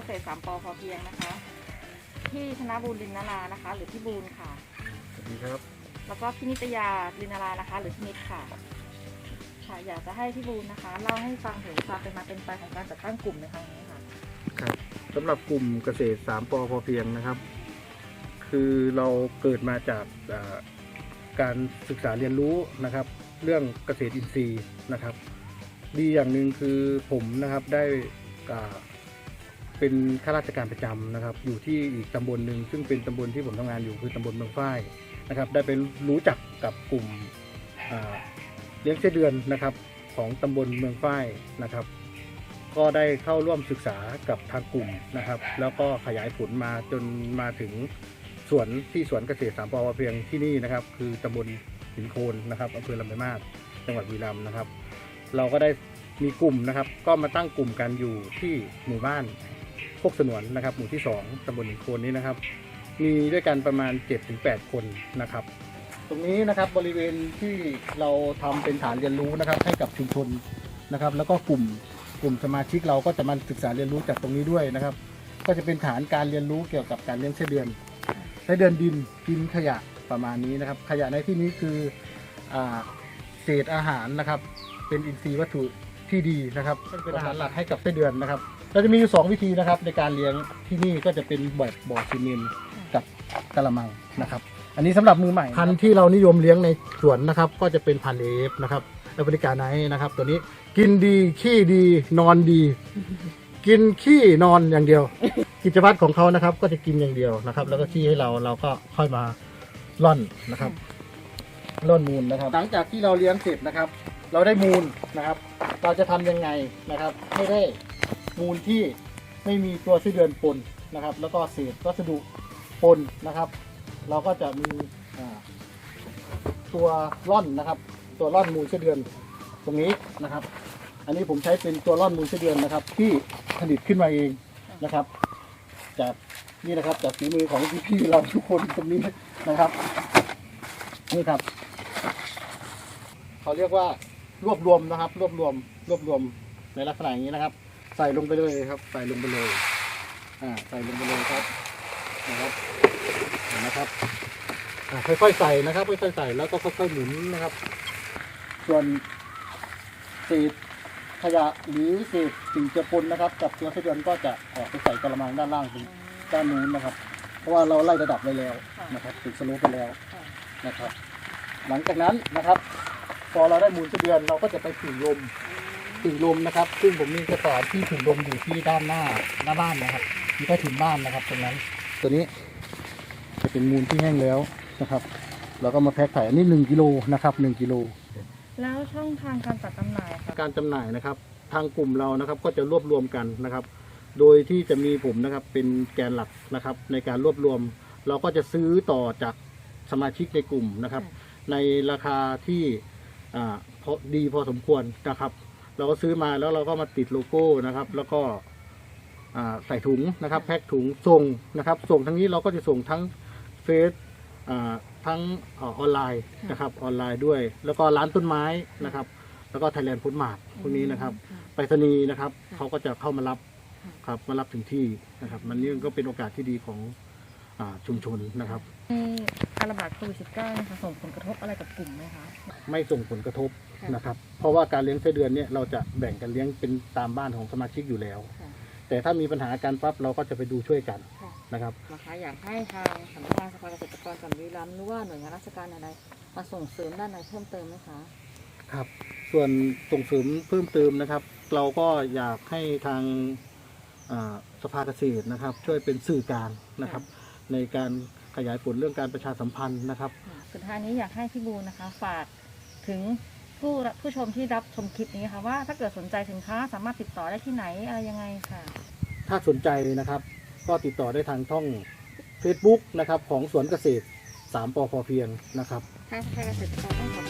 วนเกษตรสามปอพอเพียงนะคะ ที่ธนบูรลินนารานะคะ หรือพี่บูลค่ะ สวัสดีครับ แล้วก็พี่นิตยาลินนารานะคะ หรือพี่นิดค่ะ ค่ะ อยากจะให้พี่บูลนะคะเล่าให้ฟังถึงความเป็นมาเป็นไปของการจัดตั้งกลุ่มในครั้งนี้ค่ะครับสำหรับกลุ่มเกษตรสามปอพอเพียงนะครับ คือเราเกิดมาจากอ่าการศึกษาเรียนรู้นะครับ เรื่องเกษตรอินทรีย์นะครับ ดีอย่างหนึ่งคือผมนะครับได้อ่า เป็นข้าราชการประจำนะครับ อยู่ที่อีกตำบลหนึ่งซึ่งเป็นตำบลที่ผมทำงานอยู่คือตำบลเมืองฝ้ายนะครับ ได้ไปรู้จักกับกลุ่มเลี้ยงไส้เดือนนะครับของตำบลเมืองฝ้ายนะครับ ก็ได้เข้าร่วมศึกษากับทางกลุ่มนะครับ แล้วก็ขยายผลมาจนมาถึงสวนที่สวนเกษตรสามปอเพียงที่นี่นะครับ คือตำบลหินโคนนะครับอำเภอลำปางมาศจังหวัดบุรีรัมย์นะครับ เราก็ได้มีกลุ่มนะครับ ก็มาตั้งกลุ่มกันอยู่ที่หมู่บ้าน โคกสนวนนะครับ หมู่ที่ 2ตำบลหินโคนนี้นะครับ มีด้วยกันประมาณ 7-8 คนนะครับ ตรงนี้นะครับบริเวณที่เราทำเป็นฐานเรียนรู้นะครับ ให้กับชุมชนนะครับ แล้วก็กลุ่มกลุ่มสมาชิกเราก็จะมาศึกษาเรียนรู้จากตรงนี้ด้วยนะครับ ก็จะเป็นฐานการเรียนรู้เกี่ยวกับการเลี้ยงไส้เดือนไส้เดือนดินกินขยะประมาณนี้นะครับ ขยะในที่นี้คืออาเศษอาหารนะครับ เป็นอินทรีย์วัตถุที่ดีนะครับซึ่งเป็นอาหารหลักให้กับไส้เดือนนะครับ เราจะมีอยู่สองวิธีนะครับ ในการเลี้ยงที่นี่ก็จะเป็นแบบบ่อซีเมนต์กับกะละมังนะครับ อันนี้สำหรับมือใหม่พันธุ์ที่เรานิยมเลี้ยงในสวนนะครับ ก็จะเป็นพันธุ์เอฟนะครับแอฟริกาไนท์นะครับ ตัวนี้กินดีขี้ดีนอนดี กินขี้นอนอย่างเดียว กิจวัตรของเขานะครับ ก็จะกินอย่างเดียวนะครับ แล้วก็ขี้ให้เราเราก็ค่อยมาร่อนนะครับร่อนมูลนะครับ หลังจากที่เราเลี้ยงเสร็จนะครับ เราได้มูลนะครับ เราจะทำยังไงนะครับให้ได้ มูลที่ไม่มีตัวไส้เดือนปนนะครับ แล้วก็เศษวัสดุปนนะครับ เราก็จะมีตัวร่อนนะครับ ตัวร่อนมูลไส้เดือนตรงนี้นะครับ อันนี้ผมใช้เป็นตัวร่อนมูลไส้เดือนนะครับ ที่ผลิตขึ้นมาเองนะครับ จากนี่นะครับจากฝีมือของพี่ๆเราทุกคนตรงนี้นะครับนี่ครับเขาเรียกว่ารวบรวมนะครับ รวบรวมรวบรวมในลักษณะอย่างนี้นะครับ ส่ลงไปเลยครับ ใส่ลงไปเลยอ่าใส่ลงไปเลยครับนะครับเห็นนะครับอ่าค่อยๆใส่นะครับค่อยๆใส่แล้วก็ค่อยๆหมุนนะครับ ส่วนเศษขยะหรือเศษสิ่งเจือปนนะครับกับตัวไส้เดือนก็จะออกไปใส่กระมังด้านล่างตรงด้านนู้นนะครับ เพราะว่าเราไล่ระดับไว้แล้วนะครับติดสโลปไปแล้วนะครับ หลังจากนั้นนะครับ พอเราได้มูลไส้เดือนเราก็จะไปผึ่งลม ผึ่งลมนะครับ ซึ่งผมมีกระสอบที่ผึ่งลมอยู่ที่ด้านหน้าหน้าบ้านนะครับมีใต้ถุนบ้านนะครับ ตรงนั้น ตัวนี้จะเป็นมูลที่แห้งแล้วนะครับเราก็มาแพ็คใส่อันนี้หนึ่งกิโลนะครับหนึ่งกิโลแล้วช่องทางการจัดจำหน่ายค่ะการจำหน่ายนะครับ ทางกลุ่มเรานะครับก็จะรวบรวมกันนะครับ โดยที่จะมีผมนะครับเป็นแกนหลักนะครับ ในการรวบรวม เราก็จะซื้อต่อจากสมาชิกในกลุ่มนะครับ ในราคาที่อ่าพอดีพอสมควรนะครับ เราก็ซื้อมาแล้วเราก็มาติดโลโก้นะครับ แล้วก็ใส่ถุงนะครับแพ็คถุงส่งนะครับ ส่งทั้งนี้เราก็จะส่งทั้งเฟซทั้งออนไลน์นะครับออนไลน์ด้วย แล้วก็ร้านต้นไม้นะครับ แล้วก็ไทยแลนด์พุทธมาร์ทพวกนี้นะครับไปรษณีย์นะครับเขาก็จะเข้ามารับครับมารับถึงที่นะครับ มันนี่ก็เป็นโอกาสที่ดีของ ชุมชนนะครับมีการระบาดโควิด -19 นะคะส่งผลกระทบอะไรกับกลุ่มไหมคะไม่ส่งผลกระทบค่ะนะครับ เพราะว่าการเลี้ยงไส้เดือนเนี่ยเราจะแบ่งกันเลี้ยงเป็นตามบ้านของสมาชิกอยู่แล้วค่ะแต่ถ้ามีปัญหาการปั๊บเราก็จะไปดูช่วยกันค่ะนะครับนะคะอยากให้ทางสำนักงานสภาเกษตรกรจังหวัดบุรีรัมย์หรือว่าหน่วยงานราชการอะไรมาส่งเสริมด้านไหนเพิ่มเติมไหมคะครับ ส่วนส่งเสริมเพิ่มเติมนะครับ เราก็อยากให้ทางอ่าสภาเกษตรนะครับ ช่วยเป็นสื่อกลางนะครับ ในการขยายผลเรื่องการประชาสัมพันธ์นะครับ สุดท้ายนี้อยากให้พี่บูนนะคะ ฝากถึงผู้รับผู้ชมที่รับชมคลิปนี้ค่ะว่าถ้าเกิดสนใจสินค้าสามารถติดต่อได้ที่ไหนอะไรยังไงค่ะ ถ้าสนใจนะครับ ก็ติดต่อได้ทางช่อง Facebook นะครับของสวนเกษตร3ปอพอเพียงนะครับทางสภาเกษตรกรต้องขอบ